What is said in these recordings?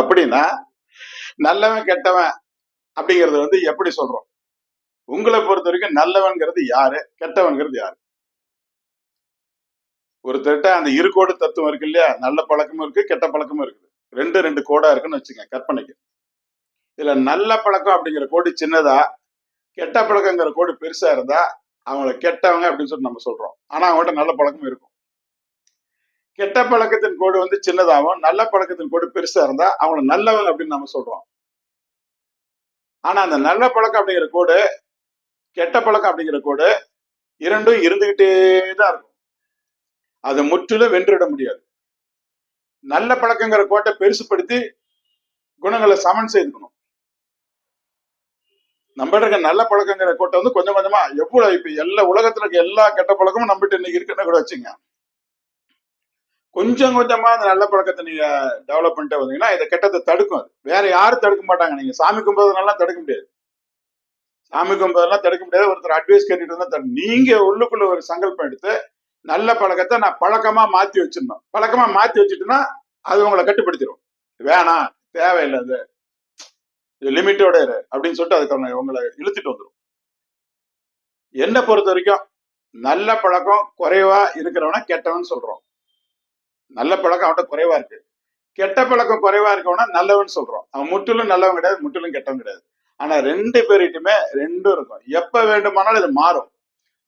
அப்படின்னா நல்லவன் கெட்டவன் அப்படிங்கறது வந்து எப்படி சொல்றோம்? உங்களை பொறுத்த வரைக்கும் நல்லவன்கிறது யாரு? கெட்டவன்கிறது யாரு? ஒருத்தர்கிட்ட அந்த இருக்கோடு தத்துவம் இருக்கு இல்லையா? நல்ல பழக்கமும் இருக்கு கெட்ட பழக்கமும் இருக்குது ரெண்டு ரெண்டு கோடா இருக்குன்னு வச்சுங்க கற்பனைக்கு. இதுல நல்ல பழக்கம் அப்படிங்கிற கோடு சின்னதா கெட்ட பழக்கங்கிற கோடு பெருசா இருந்தா அவங்கள கெட்டவங்க அப்படின்னு சொல்லி நம்ம சொல்றோம். ஆனா அவங்கள்ட்ட நல்ல பழக்கமும் இருக்கும். கெட்ட பழக்கத்தின் கோடு வந்து சின்னதாகவும் நல்ல பழக்கத்தின் கோடு பெருசா இருந்தா அவங்கள நல்லவங்க அப்படின்னு நம்ம சொல்றோம். ஆனா அந்த நல்ல பழக்கம் அப்படிங்கிற கோடு கெட்ட பழக்கம் அப்படிங்கிற கோடு இரண்டும் இருந்துகிட்டே தான் இருக்கும். அதை முற்றிலும் வென்றுவிட முடியாது. நல்ல பழக்கங்கிற கோட்டை பெருசுப்படுத்தி குணங்களை சமன் செய்துக்கணும். நம்மகிட்ட இருக்க நல்ல பழக்கங்கிற கோட்டை வந்து கொஞ்சம் கொஞ்சமா எவ்வளவு இப்ப எல்லா உலகத்துல இருக்க எல்லா கெட்ட பழக்கமும் நம்மகிட்ட இன்னைக்கு இருக்குன்னு கூட வச்சுங்க. கொஞ்சம் கொஞ்சமா அந்த நல்ல பழக்கத்தை நீங்க டெவலப் பண்ணிட்டு வந்தீங்கன்னா இதை கெட்டதை தடுக்கும் அது. வேற யாரும் தடுக்க மாட்டாங்க. நீங்க சாமி கும்பிடுறதுனால தடுக்க முடியாது. சாமி கும்பிடுறதெல்லாம் தடுக்க முடியாது. ஒருத்தர் அட்வைஸ் கேட்டுட்டு இருந்தா தடு- நீங்க உள்ளுக்குள்ள ஒரு சங்கல்பம் எடுத்து நல்ல பழக்கத்தை நான் பழக்கமா மாத்தி வச்சிடணும். பழக்கமா மாத்தி வச்சுட்டுன்னா அது உங்களை கட்டுப்படுத்திடும். வேணாம் தேவையில்லை அது. லிமிட்டோட இரு அப்படின்னு சொல்லிட்டு அதுக்கு உங்களை இழுத்துட்டு வந்துடும் என்னை பொறுத்த வரைக்கும் நல்ல பழக்கம் குறைவா இருக்கிறவன கெட்டவன் சொல்றோம். நல்ல பழக்கம் அவன்கிட்ட குறைவா இருக்கு. கெட்ட பழக்கம் குறைவா இருக்கவனா நல்லவன் சொல்றோம். அவன் முற்றிலும் நல்லவன் கிடையாது முற்றிலும் கெட்டவன் கிடையாது. ஆனா ரெண்டு பேர்கிட்டயுமே ரெண்டும் இருக்கும். எப்ப வேண்டுமானாலும் இது மாறும்.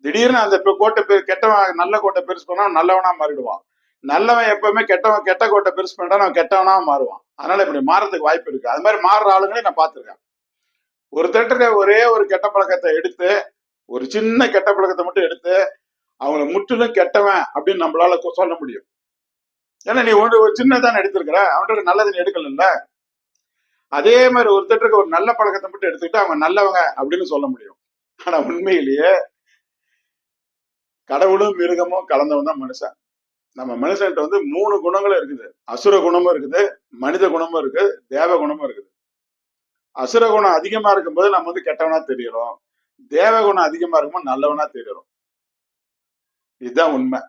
திடீர்னு அந்த கோட்டை பெரு கெட்டவன் நல்ல கோட்டை பெருசு பண்ணா நல்லவனா மாறிடுவான். நல்லவன் எப்பவுமே கெட்டவன் கெட்ட கோட்டை பெருசு பண்ணா அவன் கெட்டவனா மாறுவான். அதனால இப்படி மாறதுக்கு வாய்ப்பு இருக்கு. அது மாதிரி மாறுற ஆளுங்களே நான் பார்த்திருக்கேன். ஒருத்தர்கிட்ட ஒரே ஒரு கெட்ட பழக்கத்தை எடுத்து ஒரு சின்ன கெட்ட பழக்கத்தை மட்டும் எடுத்து அவங்களை முற்றிலும் கெட்டவன் அப்படின்னு நம்மளால சொல்ல முடியும். ஏன்னா நீ ஒன்று ஒரு சின்னதான எடுத்திருக்கிற அவன்கிட்ட நல்லது நீ எடுக்கல அதே மாதிரி ஒருத்தருக்கு ஒரு நல்ல பழக்கத்தை மட்டும் எடுத்துக்கிட்டு அவங்க நல்லவங்க அப்படின்னு சொல்ல முடியும். ஆனா உண்மையிலேயே கடவுளும் மிருகமும் கலந்தவன் தான் மனுஷன். நம்ம மனுஷன்கிட்ட வந்து மூணு குணங்களும் இருக்குது. அசுர குணமும் இருக்குது மனித குணமும் இருக்குது தேவ குணமும் இருக்குது. அசுர குணம் அதிகமா இருக்கும்போது நம்ம வந்து கெட்டவனா தெரியறோம். தேவ குணம் அதிகமா இருக்கும்போது நல்லவனா தெரியறோம். இதுதான் உண்மை.